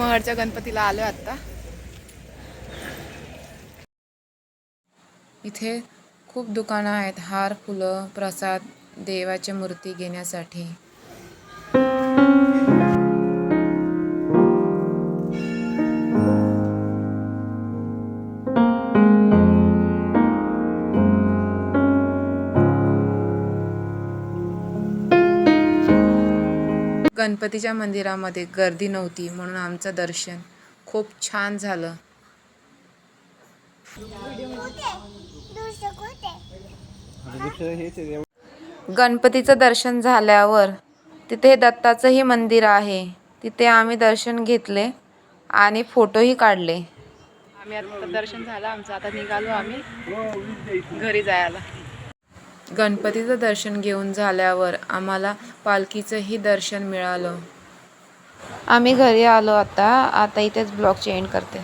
नंदगडच्या गणपतीला आलो आत्ता. इथे खूप दुकानं आहेत हार फुलं प्रसाद देवाच्या मूर्ती घेण्यासाठी. गणपतीच्या मंदिरामध्ये गर्दी नव्हती म्हणून आमचं दर्शन खूप छान झालं. गणपतीचं दर्शन झाल्यावर तिथे दत्ताचंही मंदिर आहे. तिथे आम्ही दर्शन घेतले आणि फोटोही काढले. आम्ही आता दर्शन झालं आमचं आता निघालो आम्ही घरी जायला. गणपतीचं दर्शन घेऊन झाल्यावर आम्हाला पालखीचंही दर्शन मिळालं. आम्ही घरी आलो आता. आता इथेच ब्लॉग चेंज करते.